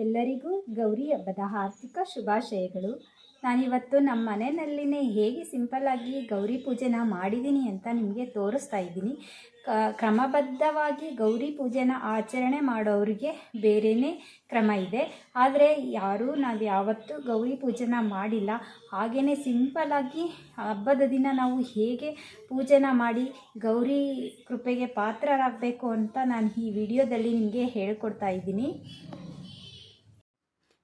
ಎಲ್ಲರಿಗೂ ಗೌರಿ ಹಬ್ಬದ ಹಾರ್ದಿಕ ಶುಭಾಶಯಗಳು. ನಾನಿವತ್ತು ನಮ್ಮ ಮನೆಯಲ್ಲಿನೇ ಹೇಗೆ ಸಿಂಪಲ್ಲಾಗಿ ಗೌರಿ ಪೂಜೆನ ಮಾಡಿದ್ದೀನಿ ಅಂತ ನಿಮಗೆ ತೋರಿಸ್ತಾ ಇದ್ದೀನಿ. ಕ್ರಮಬದ್ಧವಾಗಿ ಗೌರಿ ಪೂಜೆನ ಆಚರಣೆ ಮಾಡೋರಿಗೆ ಬೇರೆಯೇ ಕ್ರಮ ಇದೆ. ಆದರೆ ಯಾರೂ ನಾವು ಯಾವತ್ತೂ ಗೌರಿ ಪೂಜೆನ ಮಾಡಿಲ್ಲ. ಹಾಗೆಯೇ ಸಿಂಪಲ್ಲಾಗಿ ಹಬ್ಬದ ದಿನ ನಾವು ಹೇಗೆ ಪೂಜೆನ ಮಾಡಿ ಗೌರಿ ಕೃಪೆಗೆ ಪಾತ್ರರಾಗಬೇಕು ಅಂತ ನಾನು ಈ ವಿಡಿಯೋದಲ್ಲಿ ನಿಮಗೆ ಹೇಳ್ಕೊಡ್ತಾ ಇದ್ದೀನಿ.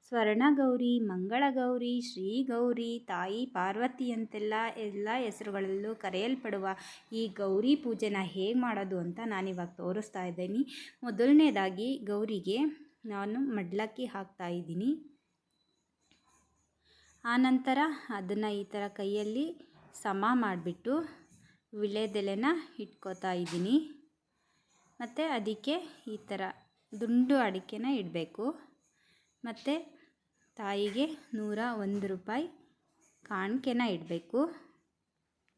ಸ್ವರ್ಣಗೌರಿ, ಮಂಗಳಗೌರಿ ಶ್ರೀ ಗೌರಿ ತಾಯಿ ಪಾರ್ವತಿ ಅಂತೆಲ್ಲ ಎಲ್ಲ ಹೆಸರುಗಳಲ್ಲೂ ಕರೆಯಲ್ಪಡುವ ಈ ಗೌರಿ ಪೂಜೆನ ಹೇಗೆ ಮಾಡೋದು ಅಂತ ನಾನಿವಾಗ ತೋರಿಸ್ತಾ ಇದ್ದೀನಿ. ಮೊದಲನೇದಾಗಿ ಗೌರಿಗೆ ನಾನು ಮಡ್ಲಕ್ಕಿ ಹಾಕ್ತಾ ಇದ್ದೀನಿ. ಆನಂತರ ಅದನ್ನು ಈ ಥರ ಕೈಯಲ್ಲಿ ಸಮ ಮಾಡಿಬಿಟ್ಟು ವಿಳೆದೆಲೆನ ಇಟ್ಕೋತಾ ಇದ್ದೀನಿ. ಮತ್ತು ಅದಕ್ಕೆ ಈ ಥರ ದುಂಡು ಅಡಿಕೆನ ಇಡಬೇಕು. ಮತ್ತು ತಾಯಿಗೆ ನೂರ ಒಂದು ರೂಪಾಯಿ ಕಾಣಿಕೆನ ಇಡಬೇಕು.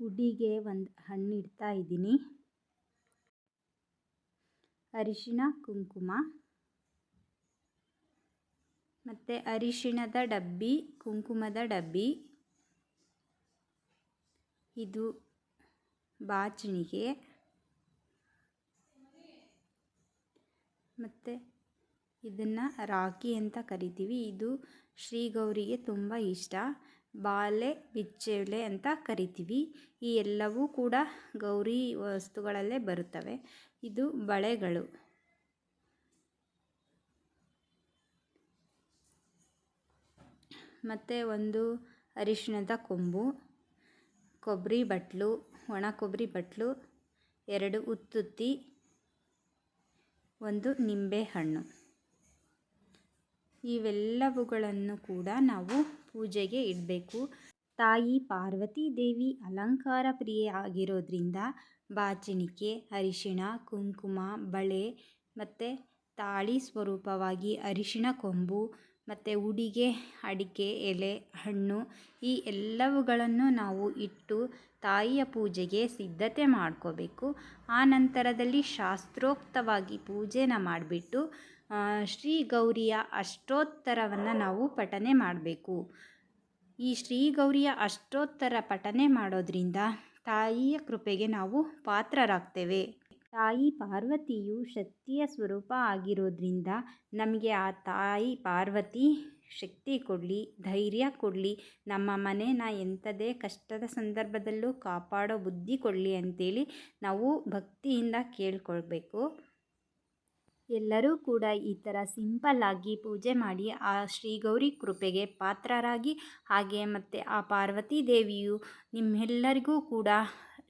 ಉಡಿಗೆ ಒಂದು ಹಣ್ಣು ಇಡ್ತಾ ಇದ್ದೀನಿ. ಅರಿಶಿಣ, ಕುಂಕುಮ ಮತ್ತು ಅರಿಶಿಣದ ಡಬ್ಬಿ, ಕುಂಕುಮದ ಡಬ್ಬಿ. ಇದು ಬಾಚಣಿಗೆ. ಮತ್ತು ಇದನ್ನು ರಾಖಿ ಅಂತ ಕರಿತೀವಿ. ಇದು ಶ್ರೀ ಗೌರಿಗೆ ತುಂಬ ಇಷ್ಟ. ಬಾಲೆ ಬಿಚ್ಚೆಳೆ ಅಂತ ಕರಿತೀವಿ. ಈ ಎಲ್ಲವೂ ಕೂಡ ಗೌರಿ ವಸ್ತುಗಳಲ್ಲೇ ಬರುತ್ತವೆ. ಇದು ಬಳೆಗಳು. ಮತ್ತು ಒಂದು ಅರಿಶಿಣದ ಕೊಂಬು, ಕೊಬ್ಬರಿ ಬಟ್ಲು, ಒಣ ಕೊಬ್ಬರಿ ಬಟ್ಲು, ಎರಡು ಉತ್ತುತ್ತಿ, ಒಂದು ನಿಂಬೆ ಹಣ್ಣು ಇವೆಲ್ಲವುಗಳನ್ನು ಕೂಡ ನಾವು ಪೂಜೆಗೆ ಇಡಬೇಕು. ತಾಯಿ ಪಾರ್ವತಿ ದೇವಿ ಅಲಂಕಾರ ಪ್ರಿಯ ಆಗಿರೋದ್ರಿಂದ ಬಾಚಣಿಕೆ, ಅರಿಶಿಣ, ಕುಂಕುಮ, ಬಳೆ ಮತ್ತು ತಾಳಿ ಸ್ವರೂಪವಾಗಿ ಅರಿಶಿಣ ಕೊಂಬು ಮತ್ತು ಉಡಿಗೆ, ಅಡಿಕೆ, ಎಲೆ, ಹಣ್ಣು ಈ ಎಲ್ಲವುಗಳನ್ನು ನಾವು ಇಟ್ಟು ತಾಯಿಯ ಪೂಜೆಗೆ ಸಿದ್ಧತೆ ಮಾಡ್ಕೋಬೇಕು. ಆ ನಂತರದಲ್ಲಿ ಶಾಸ್ತ್ರೋಕ್ತವಾಗಿ ಪೂಜೆನ ಮಾಡಿಬಿಟ್ಟು ಶ್ರೀ ಗೌರಿಯ ಅಷ್ಟೋತ್ತರವನ್ನು ನಾವು ಪಠನೆ ಮಾಡಬೇಕು. ಈ ಶ್ರೀ ಗೌರಿಯ ಅಷ್ಟೋತ್ತರ ಪಠನೆ ಮಾಡೋದ್ರಿಂದ ತಾಯಿಯ ಕೃಪೆಗೆ ನಾವು ಪಾತ್ರರಾಗ್ತೇವೆ. ತಾಯಿ ಪಾರ್ವತಿಯು ಶಕ್ತಿಯ ಸ್ವರೂಪ ಆಗಿರೋದ್ರಿಂದ ನಮಗೆ ಆ ತಾಯಿ ಪಾರ್ವತಿ ಶಕ್ತಿ ಕೊಡಲಿ, ಧೈರ್ಯ ಕೊಡಲಿ, ನಮ್ಮ ಮನೇನ ಎಂಥದೇ ಕಷ್ಟದ ಸಂದರ್ಭದಲ್ಲೂ ಕಾಪಾಡೋ ಬುದ್ಧಿ ಕೊಡಲಿ ಅಂತೇಳಿ ನಾವು ಭಕ್ತಿಯಿಂದ ಕೇಳ್ಕೊಳ್ಬೇಕು. ಎಲ್ಲರೂ ಕೂಡ ಈ ಥರ ಸಿಂಪಲ್ಲಾಗಿ ಪೂಜೆ ಮಾಡಿ ಆ ಶ್ರೀ ಗೌರಿ ಕೃಪೆಗೆ ಪಾತ್ರರಾಗಿ, ಹಾಗೆ ಮತ್ತು ಆ ಪಾರ್ವತಿ ದೇವಿಯು ನಿಮ್ಮೆಲ್ಲರಿಗೂ ಕೂಡ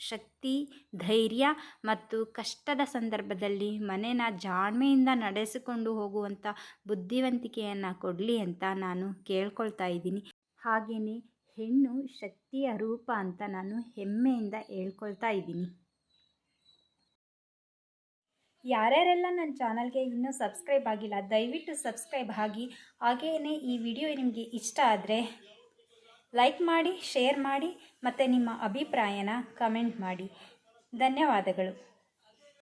ಶಕ್ತಿ, ಧೈರ್ಯ ಮತ್ತು ಕಷ್ಟದ ಸಂದರ್ಭದಲ್ಲಿ ಮನೆನ ಜಾಣ್ಮೆಯಿಂದ ನಡೆಸಿಕೊಂಡು ಹೋಗುವಂಥ ಬುದ್ಧಿವಂತಿಕೆಯನ್ನು ಕೊಡಲಿ ಅಂತ ನಾನು ಕೇಳ್ಕೊಳ್ತಾ ಇದ್ದೀನಿ. ಹಾಗೆಯೇ ಹೆಣ್ಣು ಶಕ್ತಿಯ ರೂಪ ಅಂತ ನಾನು ಹೆಮ್ಮೆಯಿಂದ ಹೇಳ್ಕೊಳ್ತಾ ಇದ್ದೀನಿ. ಯಾರ್ಯಾರೆಲ್ಲ ನನ್ನ ಚಾನಲ್ಗೆ ಇನ್ನೂ ಸಬ್ಸ್ಕ್ರೈಬ್ ಆಗಿಲ್ಲ, ದಯವಿಟ್ಟು ಸಬ್ಸ್ಕ್ರೈಬ್ ಆಗಿ. ಹಾಗೆಯೇ ಈ ವಿಡಿಯೋ ನಿಮಗೆ ಇಷ್ಟ ಆದರೆ ಲೈಕ್ ಮಾಡಿ, ಶೇರ್ ಮಾಡಿ ಮತ್ತು ನಿಮ್ಮ ಅಭಿಪ್ರಾಯನ ಕಮೆಂಟ್ ಮಾಡಿ. ಧನ್ಯವಾದಗಳು.